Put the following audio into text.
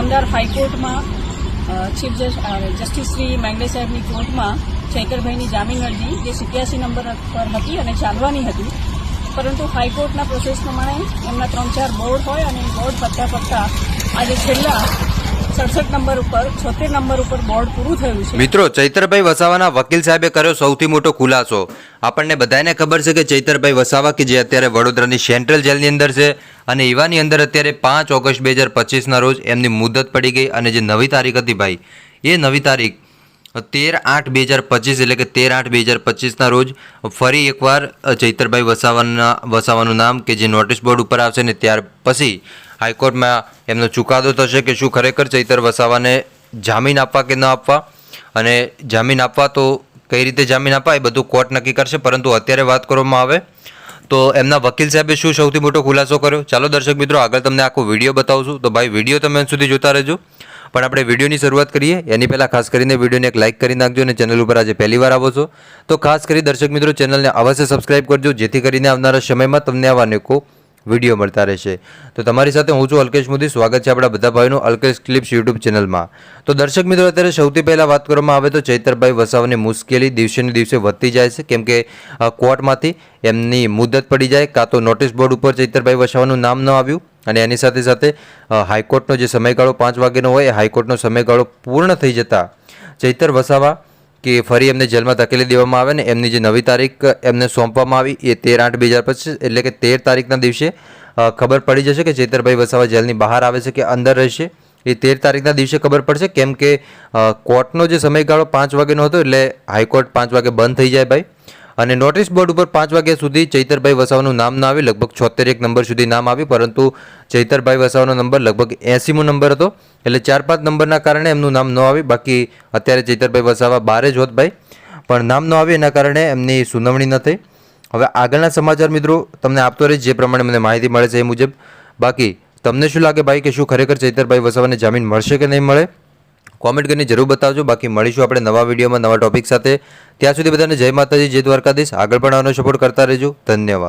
નામદાર હાઈકોર્ટમાં chief justice Shri મેંગલે સાહેબની કોર્ટમાં શંકરભાઈની જામીન અરજી, જે સિત્યાસી નંબર પર હતી અને ચાલવાની હતી. પરંતુ હાઈકોર્ટના પ્રોસેસ પ્રમાણે એમના ત્રણ ચાર બોર્ડ હોય અને બોર્ડ પત્તા પત્તા આજે છેલ્લા સડસઠ નંબર ઉપર, છોતેર નંબર ઉપર બોર્ડ પૂરું થયું છે. મિત્રો, ચૈતરભાઈ વસાવાના વકીલ સાહેબે કર્યો સૌથી મોટો ખુલાસો. આપણને બધાને ખબર છે કે ચૈતરભાઈ વસાવા કે જે અત્યારે વડોદરાની સેન્ટ્રલ જેલની અંદર છે અને એવાની અંદર અત્યારે પાંચ ઓગસ્ટ બે હજાર પચીસના રોજ એમની મુદત પડી ગઈ અને જે નવી તારીખ હતી ભાઈ, એ નવી તારીખ તેર આઠ બે હજાર પચીસ એટલે કે તેર આઠ બે હજાર પચીસના રોજ ફરી એકવાર ચૈતરભાઈ વસાવાના, વસાવાનું નામ કે જે નોટિસ બોર્ડ ઉપર આવશે ને ત્યાર પછી હાઈકોર્ટમાં એમનો ચુકાદો થશે કે શું ખરેખર ચૈતર વસાવાને જામીન આપવા કે ન આપવા? અને જામીન આપવા તો કઈ રીતે જામીન આપવા? એ બધું કોર્ટ નક્કી કરશે, પરંતુ અત્યારે વાત કરવામાં આવે તો એમના વકીલ સાહેબે શું સૌથી મોટો ખુલાસો કર્યો? ચાલો દર્શક મિત્રો, આગળ તમને આખો વીડિયો બતાવું છું. તો ભાઈ, વીડિયો તમે સુધી જોતા રહેજો. પણ આપણે વિડીયોની શરૂઆત કરીએ. એની પહેલાં ખાસ કરીને વિડીયોને એક લાઇક કરી નાખજો અને ચેનલ ઉપર આજે પહેલી વાર આવો છો. તો ખાસ કરી દર્શક મિત્રો, ચેનલને અવશ્ય સબસ્ક્રાઇબ કરજો, જેથી કરીને આવનારા સમયમાં તમને આવા અનેકો વીડિયો મળતા રહેશે. તો તમારી સાથે હું છું અલ્કેશ મોદી. સ્વાગત છે આપણા બધા ભાઈનું અલ્કેશ ક્લિપ્સ યુટ્યુબ ચેનલમાં. તો દર્શક મિત્રો, અત્યારે સૌથી પહેલાં વાત કરવામાં આવે તો ચૈતરભાઈ વસાવાની મુશ્કેલી દિવસેને દિવસે વધતી જાય છે. કેમ કે કોર્ટમાંથી એમની મુદત પડી જાય, કાં તો નોટિસ બોર્ડ ઉપર ચૈતરભાઈ વસાવાનું નામ ન આવ્યું અને એની સાથે સાથે હાઈકોર્ટનો જે સમયગાળો પાંચ વાગ્યાનો હોય, એ હાઈકોર્ટનો સમયગાળો પૂર્ણ થઈ જતાં ચૈતર વસાવા કે ફરી એમને જેલમાં ધકેલી દેવામાં આવે ને એમની જે નવી તારીખ એમને સોંપવામાં આવી, એ તેર આઠ બે હજાર પચીસ એટલે કે તેર તારીખના દિવસે ખબર પડી જશે કે ચેતરભાઈ વસાવા જેલની બહાર આવે છે કે અંદર રહેશે. એ તેર તારીખના દિવસે ખબર પડશે, કેમ કે કોર્ટનો જે સમયગાળો પાંચ વાગ્યાનો હતો એટલે હાઈકોર્ટ પાંચ વાગે બંધ થઈ જાય ભાઈ. અને નોટિસ બોર્ડ ઉપર પાંચ વાગ્યા સુધી ચૈતરભાઈ વસાવાનું નામ ના આવે, લગભગ છોતેર એક નંબર સુધી નામ આવ્યું પરંતુ ચૈતરભાઈ વસાવાનો નંબર લગભગ એંસીમો નંબર હતો. એટલે ચાર પાંચ નંબરના કારણે એમનું નામ ન આવ્યું બાકી અત્યારે ચૈતરભાઈ વસાવા બારે જ હોત પણ નામ ન આવ્યું એના કારણે એમની સુનાવણી ન થઈ. હવે આગળના સમાચાર મિત્રો, તમને આપતો રહીશ. જે પ્રમાણે મને માહિતી મળે છે એ મુજબ. બાકી તમને શું લાગે ભાઈ કે શું ખરેખર ચૈતરભાઈ વસાવાને જામીન મળશે કે નહીં મળે? કોમેન્ટ કરીને જરૂર બતાવજો. બાકી મળીશું આપણે નવા વિડીયોમાં નવા ટોપિક સાથે. ત્યાં સુધી બધાને જય માતાજી જય દ્વારકાધીશ. આગળ પણ આવવાનો સપોર્ટ કરતા રહેજો. ધન્યવાદ.